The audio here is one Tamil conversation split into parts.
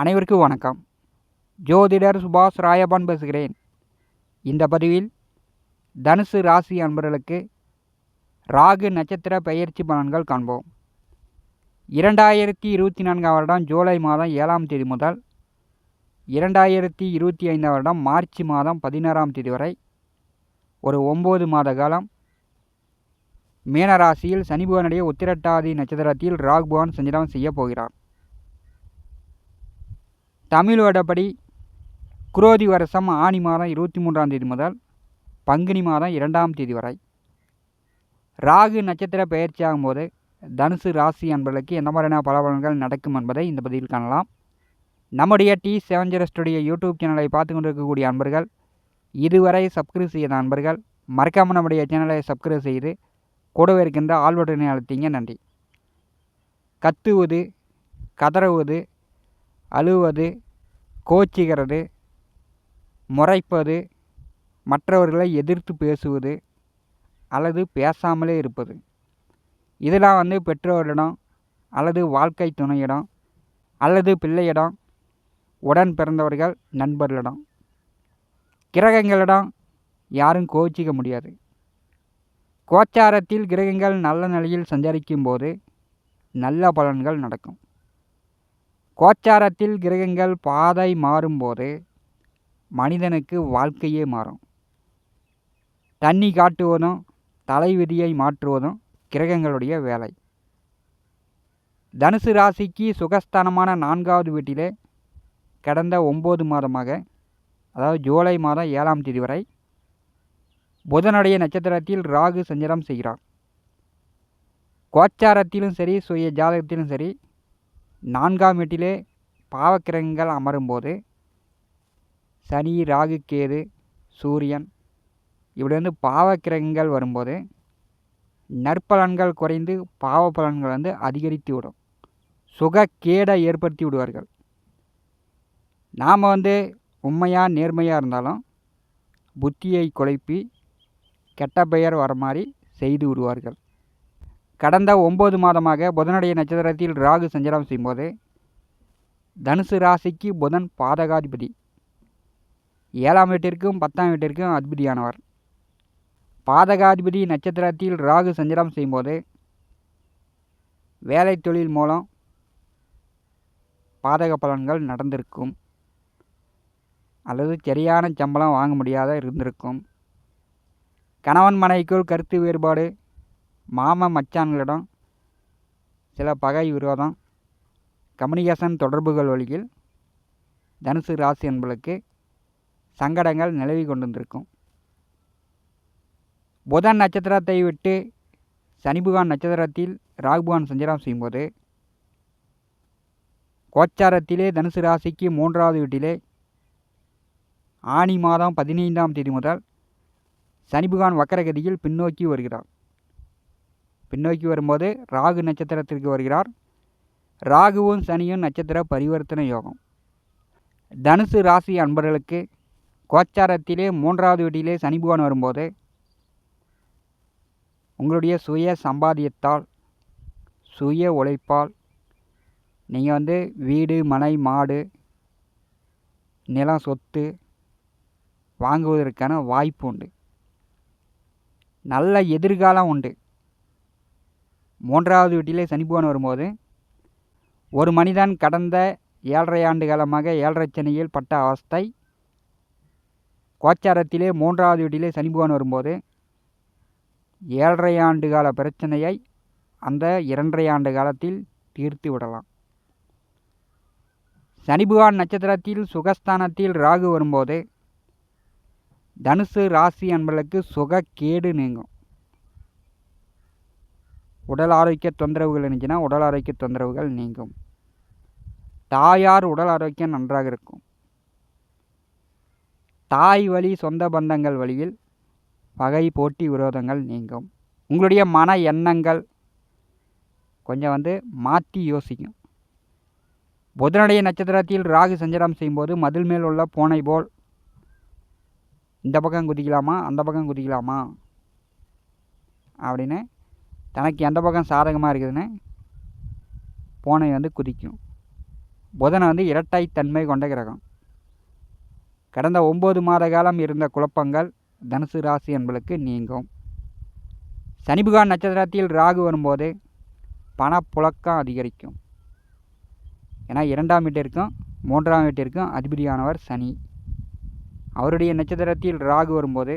அனைவருக்கும் வணக்கம். ஜோதிடர் சுபாஷ் ராயபான் பேசுகிறேன். இந்த பதிவில் தனுசு ராசி அன்பர்களுக்கு ராகு நட்சத்திர பெயர்ச்சி பலன்கள் காண்போம். இரண்டாயிரத்தி இருபத்தி நான்காம் வருடம் ஜூலை மாதம் ஏழாம் தேதி முதல் இரண்டாயிரத்தி இருபத்தி ஐந்தாம் வருடம் மார்ச் மாதம் பதினாறாம் தேதி வரை ஒரு ஒம்பது மாத காலம். மீனராசியில் சனி பகவானுடைய உத்திரட்டாதி நட்சத்திரத்தில் ராகு பகவான் சஞ்சாரம் செய்ய போகிறார். தமிழ் வருடப்படி குரோதி வருஷம் ஆனி மாதம் இருபத்தி மூன்றாம் தேதி முதல் பங்குனி மாதம் இரண்டாம் தேதி வரை. ராகு நட்சத்திர பெயர்ச்சி ஆகும்போது தனுசு ராசி என்பதற்கு எந்த மாதிரியான பலபலன்கள் நடக்கும் என்பதை இந்த பதிவில் காணலாம். நம்முடைய டி செவன் ஸ்டுடியோ யூடியூப் சேனலை பார்த்து கொண்டிருக்கக்கூடிய அன்பர்கள் இதுவரை சப்ஸ்கிரைப் செய்த அன்பர்கள் மறக்காமல் நம்முடைய சேனலை சப்ஸ்கிரைப் செய்து கூடவே இருக்கின்ற ஆள் பட்டனை அழுத்திங்க. நன்றி. கத்துவது கதறுவது அழுவது கோச்சிக்கிறது முறைப்பது மற்றவர்களை எதிர்த்து பேசுவது அல்லது பேசாமலே இருப்பது. இதெல்லாம் வந்து பெற்றோரிடம் அல்லது வாழ்க்கை துணையிடம் அல்லது பிள்ளையிடம் உடன் பிறந்தவர்கள் நண்பர்களிடம் கிரகங்களிடம் யாரும் கோச்சிக்க முடியாது. கோச்சாரத்தில் கிரகங்கள் நல்ல நிலையில் சஞ்சரிக்கும் போது நல்ல பலன்கள் நடக்கும். கோச்சாரத்தில் கிரகங்கள் பாதை மாறும்போது மனிதனுக்கு வாழ்க்கையே மாறும். தண்ணி காட்டுவதும் தலைவிதியை மாற்றுவதும் கிரகங்களுடைய வேலை. தனுசு ராசிக்கு சுகஸ்தானமான நான்காவது வீட்டிலே கடந்த ஒம்பது மாதமாக அதாவது ஜூலை மாதம் ஏழாம் தேதி வரை புதனுடைய நட்சத்திரத்தில் ராகு சஞ்சாரம் செய்கிறார். கோச்சாரத்திலும் சரி சுய ஜாதகத்திலும் சரி நான்காம் வீட்டிலே பாவக்கிரகங்கள் அமரும்போது சனி ராகு கேது சூரியன் இப்படி வந்து பாவக்கிரகங்கள் வரும்போது நற்பலன்கள் குறைந்து பாவ பலன்கள் வந்து அதிகரித்து விடும் சுகக்கேடை ஏற்படுத்தி விடுவார்கள். நாம் வந்து உண்மையாக நேர்மையாக இருந்தாலும் புத்தியை குழப்பி கெட்ட பெயர் வர மாதிரி செய்து விடுவார்கள். கடந்த ஒம்பது மாதமாக புதனுடைய நட்சத்திரத்தில் ராகு சஞ்சாரம் செய்யும்போது தனுசு ராசிக்கு புதன் பாதகாதிபதி. ஏழாம் வீட்டிற்கும் பத்தாம் வீட்டிற்கும் அதிபதியானவர். பாதகாதிபதி நட்சத்திரத்தில் ராகு சஞ்சாரம் செய்யும்போது வேலை தொழில் மூலம் பாதக பலன்கள் நடந்திருக்கும். அல்லது சரியான சம்பளம் வாங்க முடியாத இருந்திருக்கும். கணவன் மனைவிக்குள் கருத்து வேறுபாடு மாம மச்சான்களிடம் சில பகை விரோதம் கம்யூனிகேஷன் தொடர்புகள் வழியில் தனுசு ராசி என்பதற்கு சங்கடங்கள் நிலவி கொண்டிருந்திருக்கும். புதன் நட்சத்திரத்தை விட்டு சனி நட்சத்திரத்தில் ராகுபகான் சஞ்சாரம் செய்யும்போது கோச்சாரத்திலே தனுசு ராசிக்கு மூன்றாவது வீட்டிலே ஆனி மாதம் பதினைந்தாம் தேதி முதல் சனிபுகான் வக்கரகதியில் பின்னோக்கி வருகிறார். பின்னோக்கி வரும்போது ராகு நட்சத்திரத்திற்கு வருகிறார். ராகுவும் சனியும் நட்சத்திர பரிவர்த்தனை யோகம். தனுசு ராசி அன்பர்களுக்கு கோச்சாரத்திலே மூன்றாவது வீட்டிலே சனி வரும்போது உங்களுடைய சுய சம்பாதியத்தால் சுய உழைப்பால் நீங்கள் வந்து வீடு மனை மாடு நிலம் சொத்து வாங்குவதற்கான வாய்ப்பு உண்டு. நல்ல எதிர்காலம் உண்டு. மூன்றாவது வீட்டிலே சனி வரும்போது ஒரு மனிதன் கடந்த ஏழரை ஆண்டு காலமாக ஏழரை சனியில் பட்ட அவஸ்தை கோச்சாரத்திலே மூன்றாவது வீட்டிலே சனி வரும்போது ஏழரை ஆண்டு கால பிரச்சனையை அந்த இரண்டரை ஆண்டு காலத்தில் தீர்த்து விடலாம். சனிபகவான் நட்சத்திரத்தில் சுகஸ்தானத்தில் ராகு வரும்போது தனுசு ராசி என்பதற்கு சுகக்கேடு நீங்கும். உடல் ஆரோக்கிய தொந்தரவுகள் இருந்துச்சுன்னா உடல் ஆரோக்கிய தொந்தரவுகள் நீங்கும். தாயார் உடல் ஆரோக்கியம் நன்றாக இருக்கும். தாய் வழி சொந்த பந்தங்கள் வழியில் பகை போட்டி விரோதங்கள் நீங்கும். உங்களுடைய மன எண்ணங்கள் கொஞ்சம் வந்து மாற்றி யோசிக்கும். புதனுடைய நட்சத்திரத்தில் ராகு சஞ்சாரம் செய்யும்போது மதில் மேல் உள்ள பூனை போல் இந்த பக்கம் குதிக்கலாமா அந்த பக்கம் குதிக்கலாமா அப்படின்னு தனக்கு எந்த பக்கம் சாதகமாக இருக்குதுன்னு பூனை வந்து குதிக்கும். புதனை வந்து இரட்டைத்தன்மை கொண்ட கிரகம். கடந்த ஒம்பது மாத காலம் இருந்த குழப்பங்கள் தனுசு ராசி என்பதற்கு நீங்கும். சனிபுகான் நட்சத்திரத்தில் ராகு வரும்போது பணப்புழக்கம் அதிகரிக்கும். ஏன்னா இரண்டாம் வீட்டிற்கும் மூன்றாம் வீட்டிற்கும் அதிபதியானவர் சனி. அவருடைய நட்சத்திரத்தில் ராகு வரும்போது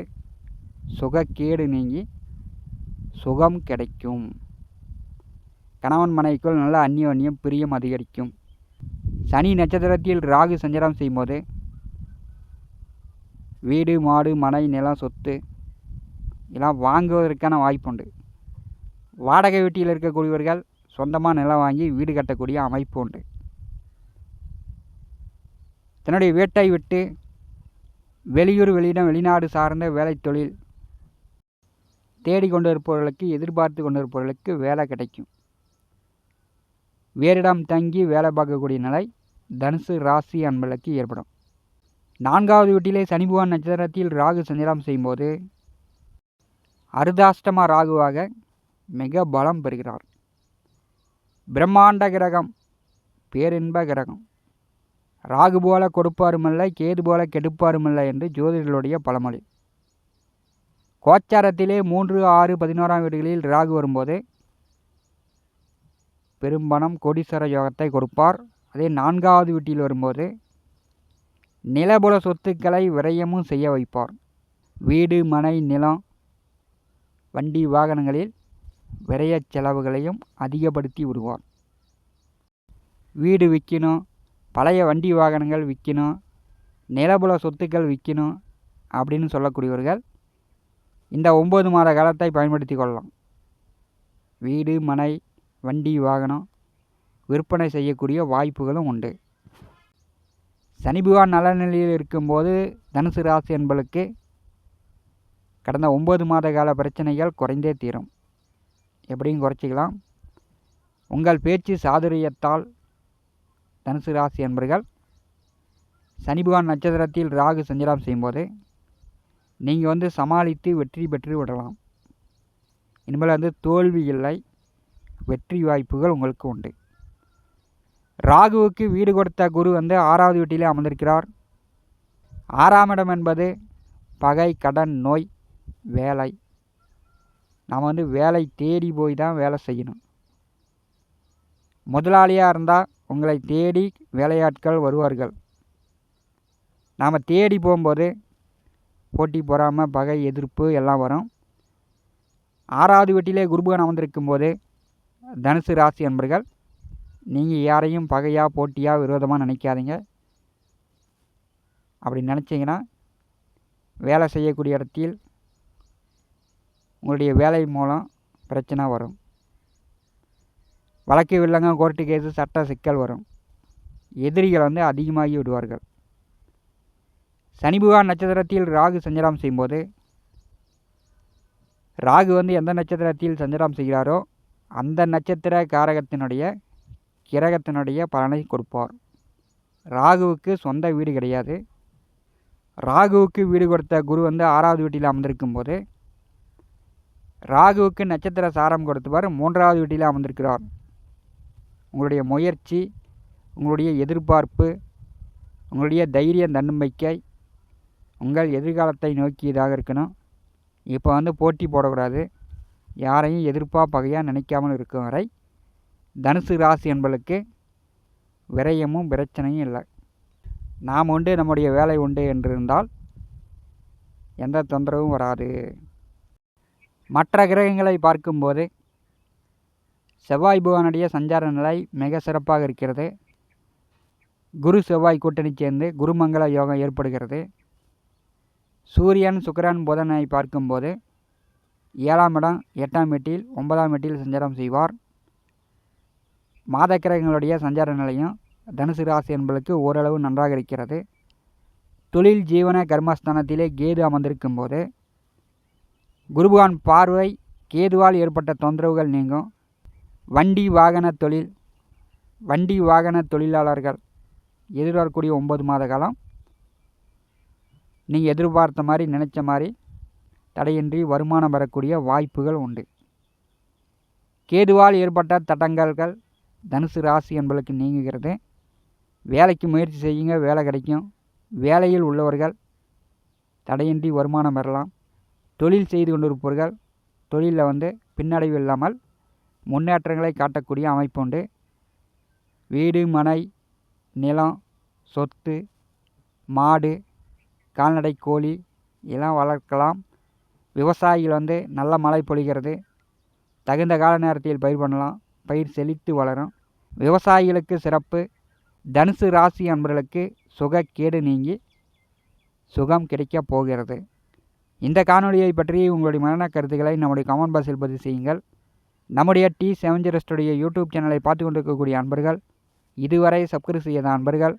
சுகக்கேடு நீங்கி சுகம் கிடைக்கும். கணவன் மனைவிக்குள் நல்ல அந்யோன்யம் பிரியம் அதிகரிக்கும். சனி நட்சத்திரத்தில் ராகு சஞ்சாரம் செய்யும்போது வீடு மாடு மனை நிலம் சொத்து இதெல்லாம் வாங்குவதற்கான வாய்ப்புண்டு வாடகை வீட்டில் இருக்கக்கூடியவர்கள் சொந்தமாக நிலம் வாங்கி வீடு கட்டக்கூடிய அமைப்பு உண்டு. தன்னுடைய வீட்டை விட்டு வெளியூர் வெளியிடம் வெளிநாடு சார்ந்த வேலை தொழில் தேடிக்கொண்டு இருப்பவர்களுக்கு எதிர்பார்த்து கொண்டு இருப்பவர்களுக்கு வேலை கிடைக்கும். வேறிடம் தங்கி வேலை பார்க்கக்கூடிய நிலை தனுசு ராசி அன்பர்களுக்கு ஏற்படும். நான்காவது வீட்டிலே சனிபுவான் நட்சத்திரத்தில் ராகு சஞ்சாரம் செய்யும்போது அருதாஷ்டமா ராகுவாக மிக பலம் பெறுகிறார். பிரம்மாண்ட கிரகம் பேரின்ப கிரகம். ராகு போல கொடுப்பாருமில்லை கேது போல கெடுப்பாருமில்லை என்று ஜோதிடர்களுடைய பழமொழி. கோச்சாரத்திலே மூன்று ஆறு பதினோராம் வீடுகளில் ராகு வரும்போது பெரும்பணம் கோடீஸ்வர யோகத்தை கொடுப்பார். அதே நான்காவது வீட்டில் வரும்போது நிலபுல சொத்துக்களை விரயமும் செய்ய வைப்பார். வீடு மனை நிலம் வண்டி வாகனங்களில் விரைய செலவுகளையும் அதிகப்படுத்தி விடுவார். வீடு விற்கணும் பழைய வண்டி வாகனங்கள் விற்கணும் நிலபுல சொத்துக்கள் விற்கணும் அப்படின்னு சொல்லக்கூடியவர்கள் இந்த ஒம்பது மாத காலத்தை பயன்படுத்தி கொள்ளலாம். வீடு மனை வண்டி வாகனம் விற்பனை செய்யக்கூடிய வாய்ப்புகளும் உண்டு. சனி பகவான் நல்ல நிலையில் இருக்கும்போது தனுசு ராசி என்பளுக்கு கடந்த ஒம்பது மாத கால பிரச்சனைகள் குறைந்தே தீரும். எப்படியும் குறைச்சிக்கலாம். உங்கள் பேச்சு சாதுரியத்தால் தனுசு ராசி என்பர்கள் சனி பகவான் நட்சத்திரத்தில் ராகு சஞ்சலம் செய்யும்போது நீங்கள் வந்து சமாளித்து வெற்றி பெற்று விடலாம். இனிமேல் வந்து தோல்வி இல்லை வெற்றி வாய்ப்புகள் உங்களுக்கு உண்டு. ராகுவுக்கு வீடு கொடுத்த குரு வந்து ஆறாவது வீட்டிலே அமர்ந்திருக்கிறார். ஆறாம் இடம் என்பது பகை கடன் நோய் வேலை. நாம் வந்து வேலை தேடி போய் தான் வேலை செய்யணும். முதலாளியாக இருந்தால் உங்களை தேடி வேலையாட்கள் வருவார்கள். நாம் தேடி போகும்போது போட்டி பொறாமல் பகை எதிர்ப்பு எல்லாம் வரும். ஆறாவது வீட்டிலே குருபகன் அமர்ந்திருக்கும் போது தனுசு ராசி என்பர்கள் நீங்கள் யாரையும் பகையாக போட்டியாக விரோதமாக நினைக்காதீங்க. அப்படி நினச்சிங்கன்னா வேலை செய்யக்கூடிய இடத்தில் உங்களுடைய வேலை மூலம் பிரச்சனை வரும். வழக்கு வில்லங்க கோர்ட்டு கேஸு சட்ட சிக்கல் வரும். எதிரிகள் வந்து அதிகமாகி விடுவார்கள். சனி நட்சத்திரத்தில் ராகு சஞ்சாரம் செய்யும்போது ராகு வந்து எந்த நட்சத்திரத்தில் சஞ்சாரம் செய்கிறாரோ அந்த நட்சத்திர காரகத்தினுடைய கிரகத்தினுடைய பலனை கொடுப்பார். ராகுவுக்கு சொந்த வீடு கிடையாது. ராகுவுக்கு வீடு கொடுத்த குரு வந்து ஆறாவது வீட்டில் அமர்ந்திருக்கும் போது ராகுவுக்கு நட்சத்திர சாரம் கொடுத்தவர் மூன்றாவது வீட்டில் அமர்ந்திருக்கிறார். உங்களுடைய முயற்சி உங்களுடைய எதிர்பார்ப்பு உங்களுடைய தைரிய தன்னம்பிக்கை உங்கள் எதிர்காலத்தை நோக்கியதாக இருக்கணும். இப்போ வந்து போட்டி போடக்கூடாது. யாரையும் எதிர்ப்பாக பகையாக நினைக்காமல் இருக்கும் வரை தனுசு ராசி என்பளுக்கு விரயமும் பிரச்சனையும் இல்லை. நாம் உண்டு நம்முடைய வேலை உண்டு என்றிருந்தால் எந்த தொந்தரவும் வராது. மற்ற கிரகங்களை பார்க்கும்போது செவ்வாய் புவனுடைய சஞ்சார நிலை மிக சிறப்பாக இருக்கிறது. குரு செவ்வாய் கூட்டணி சேர்ந்து குருமங்கள யோகம் ஏற்படுகிறது. சூரியன் சுக்கிரன் புதனை பார்க்கும்போது ஏழாம் இடம் எட்டாம் வீட்டில் ஒன்பதாம் வீட்டில் சஞ்சாரம் செய்வார். மாத கிரகங்களுடைய சஞ்சார நிலையும் தனுசு ராசி என்பதற்கு ஓரளவு நன்றாக இருக்கிறது. தொழில் ஜீவன கர்மஸ்தானத்திலே கேது அமர்ந்திருக்கும் போது குருபகான் பார்வை கேதுவால் ஏற்பட்ட தொந்தரவுகள் நீங்கும். வண்டி வாகன தொழில் வண்டி வாகன தொழிலாளர்கள் எதிர்வரக்கூடிய ஒன்பது மாத காலம் நீங்கள் எதிர்பார்த்த மாதிரி நினச்ச மாதிரி தடையின்றி வருமானம் வரக்கூடிய வாய்ப்புகள் உண்டு. கேதுவால் ஏற்பட்ட தடங்கல்கள் தனுசு ராசி என்பதற்கு நீங்குகிறது. வேலைக்கு முயற்சி செய்யுங்க வேலை கிடைக்கும். வேலையில் உள்ளவர்கள் தடையின்றி வருமானம் பெறலாம். தொழில் செய்து கொண்டிருப்பவர்கள் தொழிலில் வந்து பின்னடைவு இல்லாமல் முன்னேற்றங்களை காட்டக்கூடிய அமைப்பு உண்டு. வீடு மனை நிலம் சொத்து மாடு கால்நடை கோழி இதெல்லாம் வளர்க்கலாம். விவசாயிகள் வந்து நல்ல மழை பொழிகிறது. தகுந்த கால நேரத்தில் பயிர் பண்ணலாம். பயிர் செழித்து வளரும். விவசாயிகளுக்கு சிறப்பு. தனுசு ராசி அன்பர்களுக்கு சுகக்கேடு நீங்கி சுகம் கிடைக்கப் போகிறது. இந்த காணொலியை பற்றி உங்களுடைய மரண கருத்துக்களை நம்முடைய கமெண்ட் பாக்ஸில் பதிவு செய்யுங்கள். நம்முடைய டி செவன்ஜரஸ்டுடைய யூடியூப் சேனலை பார்த்து கொண்டிருக்கக்கூடிய அன்பர்கள் இதுவரை சப்ஸ்கிரைப் செய்யாத அன்பர்கள்